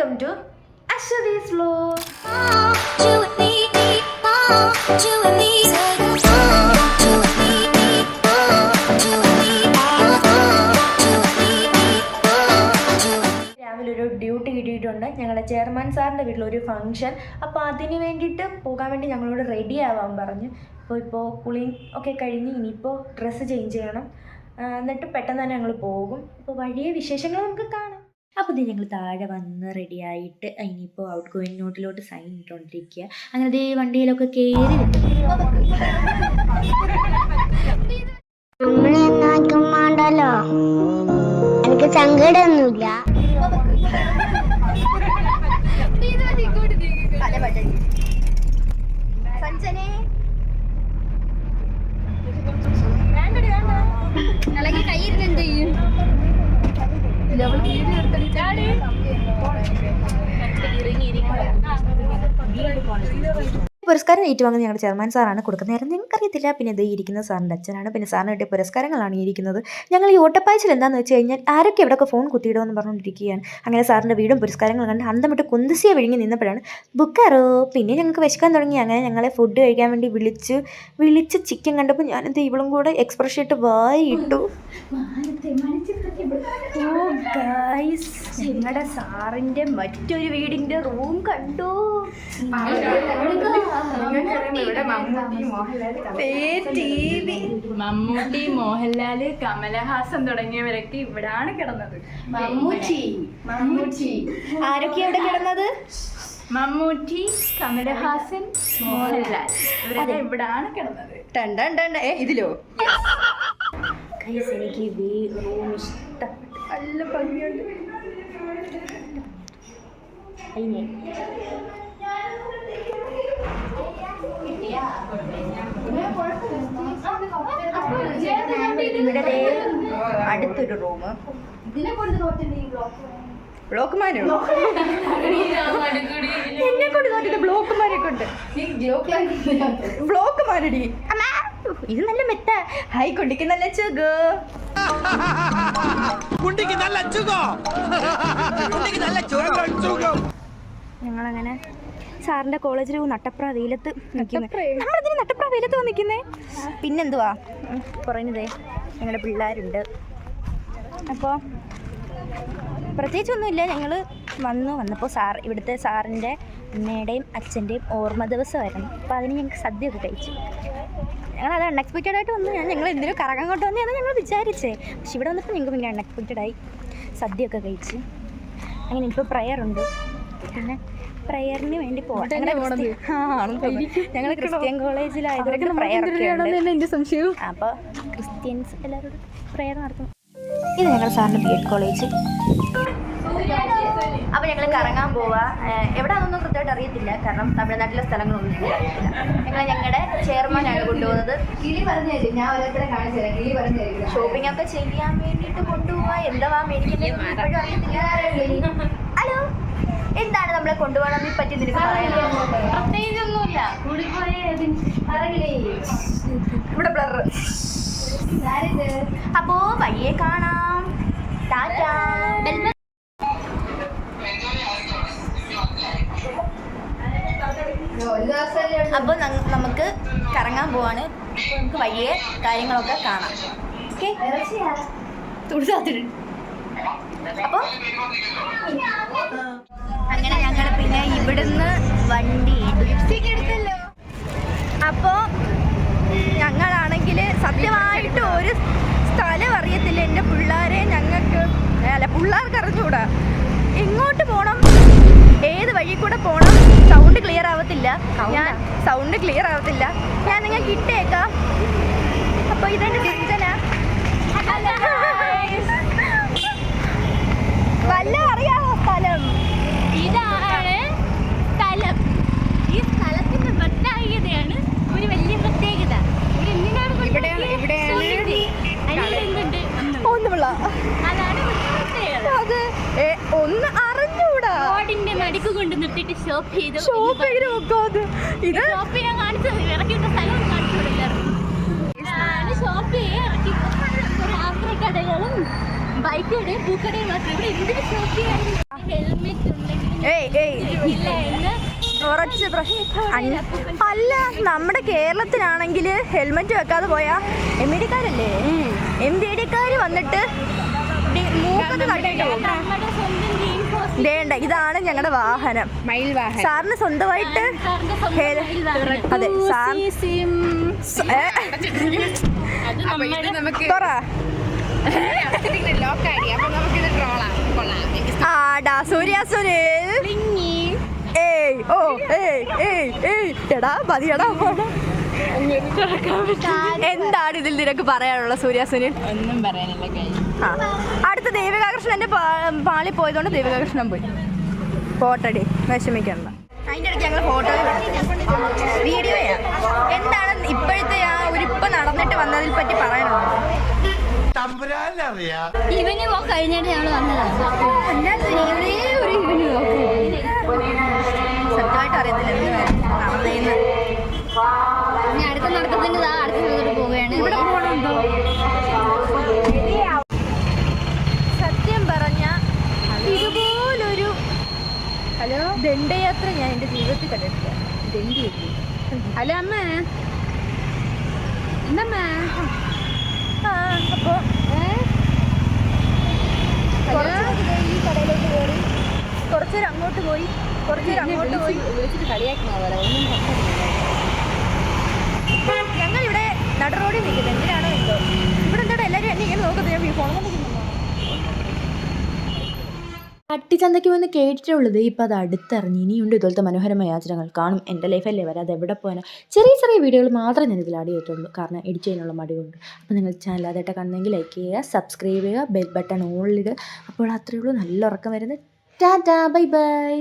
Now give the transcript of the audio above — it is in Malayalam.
വെൽക്കം ടു അശ്വതീസ് രാവിലെ ഒരു ഡ്യൂട്ടി ഞങ്ങളുടെ ചെയർമാൻ സാറിന്റെ വീട്ടിൽ ഒരു ഫംഗ്ഷൻ. അപ്പോൾ അതിന് വേണ്ടിയിട്ട് പോകാൻ വേണ്ടി ഞങ്ങളോട് റെഡി ആവാൻ പറഞ്ഞു. അപ്പോൾ ഇപ്പോൾ കുളിങ് ഒക്കെ കഴിഞ്ഞ് ഇനിയിപ്പോൾ ഡ്രസ്സ് ചേഞ്ച് ചെയ്യണം. എന്നിട്ട് പെട്ടെന്ന് തന്നെ ഞങ്ങൾ പോകും. അപ്പോൾ വഴിയെ വിശേഷങ്ങൾ നമുക്ക് കാണാം. അപ്പോൾ ഇത് ഞങ്ങൾ താഴെ വന്ന് റെഡിയായിട്ട് ഇനിയിപ്പോൾ ഔട്ട് ഗോയിങ് നോട്ടിലോട്ട് സൈൻ ഇട്ടുകൊണ്ടിരിക്കുക അങ്ങനെ ദേ വണ്ടിയിലൊക്കെ കയറി നമ്മളെന്നാക്കും വേണ്ടല്ലോ എനിക്ക് സങ്കടമൊന്നുമില്ല ഡബിൾ പുരസ്കാരം ഏറ്റുവാങ്ങുന്ന ഞങ്ങളുടെ ചെയർമാൻ സാറാണ് കൊടുക്കുന്നത്. നിങ്ങൾക്കറിയത്തില്ല. പിന്നെ ഇത് ഇരിക്കുന്ന സാറിന്റെ അച്ഛനാണ്. പിന്നെ സാറിന് കിട്ടിയ പുരസ്കാരങ്ങളാണ് ഇരിക്കുന്നത്. ഞങ്ങൾ ഈ ഓട്ടപ്പായ്ച്ചിൽ എന്താണെന്ന് വെച്ച് കഴിഞ്ഞാൽ ആരൊക്കെ എവിടെയൊക്കെ ഫോൺ കുത്തിയിടുമെന്ന് പറഞ്ഞുകൊണ്ടിരിക്കുകയാണ്. അങ്ങനെ സാറിന്റെ വീടും പുരസ്കാരങ്ങളും കണ്ട് അന്തം വിട്ട് കുന്തസിയെ വിഴുങ്ങി നിന്നപ്പോഴാണ് ബുക്കാറോ പിന്നെ ഞങ്ങൾക്ക് വിശക്കാൻ തുടങ്ങി. അങ്ങനെ ഞങ്ങളെ ഫുഡ് കഴിക്കാൻ വേണ്ടി വിളിച്ച്. വിളിച്ച് ചിക്കൻ കണ്ടപ്പോൾ ഞാനെന്ത് ഇവളും കൂടെ എക്സ്പ്രഷൻ ഇട്ട് വായി ഇട്ടു ഞങ്ങളുടെ സാറിന്റെ മറ്റൊരു വീടിന്റെ റൂം കണ്ടു. മമ്മൂട്ടി മോഹൻലാൽ കമലഹാസൻ തുടങ്ങിയവരൊക്കെ ഇവിടാണ് കിടന്നത്. മമ്മൂട്ടി മമ്മൂട്ടി. ആരൊക്കെ ഇവിടെ കിടന്നത്? മമ്മൂട്ടി കമലഹാസൻ മോഹൻലാൽ ഇവരൊക്കെ ഇവിടാണ് കിടന്നത്. ടണ്ട ടണ്ട ഏ ഇതിലോ? എനിക്ക് റൂം ഇഷ്ടപ്പെട്ടു. നല്ല ഭംഗിയുണ്ട്. ഇവിടെ അടുത്തൊരു റൂം. എന്നെ കൊണ്ട് നോക്കിട്ട് ബ്ലോക്കുമാരൊക്കെ ഉണ്ട് ബ്ലോക്കുമാരടി. അമ്മ, ഇത് നല്ല മെത്ത. ഹൈ കുണ്ടിക്ക് നല്ല ചുഗോ കുണ്ടിക്ക് നല്ല ചുഗോ കുണ്ടിക്ക് നല്ല ചുഖം. ഞങ്ങളങ്ങനെ സാറിന്റെ കോളേജിൽ നട്ടപ്ര വെയിലത്ത് നമ്മളിതിന് നട്ടപ്ര വെയിലത്ത്? വന്നിക്കുന്നേ പിന്നെന്തുവാ? പറയുന്നതേ ഞങ്ങളുടെ പിള്ളേരുണ്ട്. അപ്പോൾ പ്രത്യേകിച്ചൊന്നുമില്ല ഞങ്ങൾ വന്നു. വന്നപ്പോൾ സാർ ഇവിടുത്തെ സാറിന്റെ അമ്മയുടെയും അച്ഛന്റെയും ഓർമ്മ ദിവസമായിരുന്നു. അപ്പോൾ അതിന് ഞങ്ങൾക്ക് സദ്യ ഒക്കെ കഴിച്ചു. ഞങ്ങൾ അത് അൺഎക്സ്പെക്റ്റഡ് ആയിട്ട് വന്നു. ഞാൻ ഞങ്ങൾ എന്തിനും കറങ്ങാൻ കൊണ്ട് വന്നതാണ് ഞങ്ങൾ വിചാരിച്ചേ. പക്ഷെ ഇവിടെ വന്നപ്പോൾ ഞങ്ങൾക്ക് പിന്നെ അൺഎക്സ്പെക്റ്റഡായി സദ്യ സദ്യയൊക്കെ കഴിച്ച്. അങ്ങനെ ഇപ്പോൾ പ്രയർ ഉണ്ട് പിന്നെ പ്രയറിന് വേണ്ടി പോവാം. ഞങ്ങൾ ക്രിസ്ത്യൻ കോളേജിലായതുകൊണ്ട് പ്രെയർ ഒക്കെ ഉണ്ട്. എന്റെ സംശയവും അപ്പോൾ ക്രിസ്ത്യൻസ് എല്ലാവരോടും പ്രേയർ നടത്തും. ഇത് ഞങ്ങൾ സാറിന്റെ ബി എഡ് കോളേജ് അപ്പോൾ ഞങ്ങൾ കറങ്ങാൻ പോവാ. എവിടാന്നൊന്നും എവിടെയാണെന്നൊന്നും കൃത്യമായിട്ട് അറിയത്തില്ല. കാരണം തമിഴ്നാട്ടിലെ സ്ഥലങ്ങളൊന്നും ഞങ്ങൾ ഞങ്ങളുടെ ചെയർമാനാണ് കൊണ്ടുപോകുന്നത്. കിളി പറഞ്ഞു തരും ഞാൻ ഓരോരുത്തരെ കാണിച്ചു തരാം കിളി പറഞ്ഞു തരും ഷോപ്പിംഗ് ഒക്കെ ചെയ്യാൻ വേണ്ടിട്ട് കൊണ്ടുപോവാ. എന്താ മേടിക്കുന്നത് ഇപ്പോഴും അറിയത്തില്ല. ഹലോ എന്താണ് നമ്മളെ കൊണ്ടുപോകണമെന്ന് പറ്റി നിനക്ക് പ്രത്യേകിച്ചൊന്നുമില്ല. ഇവിടെ ബ്ലർ അപ്പോ പയ്യെ കാണാം. ടാറ്റാ. അപ്പോൾ നമുക്ക് കറങ്ങാൻ പോവാണ്. അപ്പോൾ നമുക്ക് വഴിയെ കാര്യങ്ങളൊക്കെ കാണാം. ഓക്കെ? അപ്പോൾ ഞങ്ങൾ പിന്നെ ഇവിടുന്ന് വണ്ടി അപ്പോ അപ്പോൾ ഞങ്ങളാണെങ്കിൽ സത്യമായിട്ട് ഒരു സ്ഥലം അറിയത്തില്ല എന്റെ പിള്ളേരെ ഞങ്ങൾക്ക് അല്ല പിള്ളേർക്ക് അറിഞ്ഞുകൂടാ. എങ്ങോട്ട് പോകണം ഏത് വഴി കൂടെ പോകണം സൗണ്ട് ക്ലിയർ ആവത്തില്ല. ഞാൻ സൗണ്ട് ക്ലിയർ ആവത്തില്ല. ഞാൻ നിങ്ങൾക്ക് ഇട്ടേക്കാം. അപ്പോൾ ഇതെന്റെ സിഞ്ചന വല്ല അറിയാമോ സ്ഥലം ഇതാണ് സ്ഥലം ഈ സ്ഥലത്തിന്റെ പ്രത്യേകതയാണ് ഒരു വലിയ പ്രത്യേകത ഇവിടെ എന്തിനാണ് എന്തുണ്ട് ഒന്നുമില്ല അതാണ് ഇവിടുത്തെ പ്രത്യേകത അത് ഏ, ഒന്ന് അറിഞ്ഞൂടാ റോഡിന്റെ നിർത്തിയിട്ട് ഷോപ്പ് ചെയ്തു ഷോപ്പ് എങ്ങനെ നോക്കാത് ഇത് ഷോപ്പ് ഞാൻ കാണിച്ചത് ഇറക്കി വിട്ട സ്ഥലം കാണിച്ചു ഷോപ്പ് ഇറക്കി. കുറെ ആക്രി പൂക്കടയും മാത്രം ഇവിടെ എന്തിനു ഷോപ്പ് ചെയ്യാൻ? ഹെൽമെറ്റ് ഉണ്ടെങ്കിൽ കുറച്ച് പ്രശ്നം അല്ല നമ്മുടെ കേരളത്തിലാണെങ്കിൽ ഹെൽമെറ്റ് വെക്കാതെ പോയാ എം ഡി കാരല്ലേ എം ഡി ഡിക്കാർ വന്നിട്ട് മൂക്കത്ത് തട്ടിട്ട് പോകും ദേണ്ട ഇതാണ് ഞങ്ങളുടെ വാഹനം. മയിൽ വാഹനം സാറിന് സ്വന്തമായിട്ട്. അതെ സാർ ആടാ സൂര്യ സുനിൽ. ഏയ് ഓ ഏയ് ഏയ് ഏയ്. എടാ മതിയടാ പോടാ. എന്താണ് ഇതിൽ നിനക്ക് പറയാനുള്ള സൂര്യ സുനിൽ? ഒന്നും പറയാനില്ല കഴിഞ്ഞു ആ. അടുത്ത ദേവികാകൃഷ്ണന്റെ പാ- പാളി പോയതുകൊണ്ട് ദേവികാകൃഷ്ണൻ പോയി. ഫോട്ടോടി വിഷമിക്കണ്ട. അതിന്റെ ഇടയ്ക്ക് ഞങ്ങൾ ഫോട്ടോ വീഡിയോയാ എന്താണ് ഇപ്പോഴത്തെ ആ ഒരു ഇപ്പൊ നടന്നിട്ട് വന്നതിൽ പറ്റി പറയാനുള്ളത്? ഇവന് പോ കഴിഞ്ഞിട്ട് ഞങ്ങൾ വന്നതാണ് സത്യമായിട്ട് അറിയത്തില്ല നടന്നേന്ന് ഇനി അടുത്ത നടത്തത്തിന് ഇതാ അടുത്ത സ്ഥലത്തോട്ട് പോവുകയാണ് ഇവിടെ പോകണുണ്ടോ സത്യം പറഞ്ഞ ഇതുപോലൊരു ഹലോ ദണ്ഡയാത്ര ഞാൻ എന്റെ ജീവിതത്തിൽ കണ്ടിട്ടില്ല. ദണ്ഡി ഹലോ അമ്മ. എന്നമ്മ ആ അപ്പോൾ കുറച്ചേരം അങ്ങോട്ട് പോയി. കുറച്ചേരം അങ്ങോട്ട് പോയി. വിളിച്ചിട്ട് കളിയാക്കണോ അവരെ ഒന്നും ഞങ്ങൾ ഇവിടെ നട റോഡിൽ നിൽക്കുന്നത് എന്തിനാണോ എന്തോ ഇവിടെ എന്താ എല്ലാവരും എന്നെ ഇങ്ങനെ നോക്കുന്നത് ഞാൻ ഫോൺ കൊണ്ടിരിക്കുന്നു പട്ടിച്ചന്തയ്ക്ക് വന്ന് കേട്ടിട്ടുള്ളത് ഇപ്പം അത് അടുത്തറിഞ്ഞ് ഇനിയുണ്ട് ഇതുപോലത്തെ മനോഹരമായ യാത്രകൾ കാണും. എന്റെ ലൈഫല്ലേ വരാതെ എവിടെ പോയാലും. ചെറിയ ചെറിയ വീഡിയോകൾ മാത്രമേ ഞാൻ ഇതിൽ ആഡ് ചെയ്തിട്ടുള്ളൂ. കാരണം എഡിറ്റ് ചെയ്യാനുള്ള മടിയുണ്ട്. അപ്പോൾ നിങ്ങൾ ചാനൽ ആദ്യമായിട്ട് കണ്ടെങ്കിൽ ലൈക്ക് ചെയ്യുക സബ്സ്ക്രൈബ് ചെയ്യുക ബെൽ ബട്ടൺ ഓണിലിടുക അപ്പോൾ അത്രയേ ഉള്ളൂ. നല്ല ഉറക്കം വരുന്നത്. Tata bye bye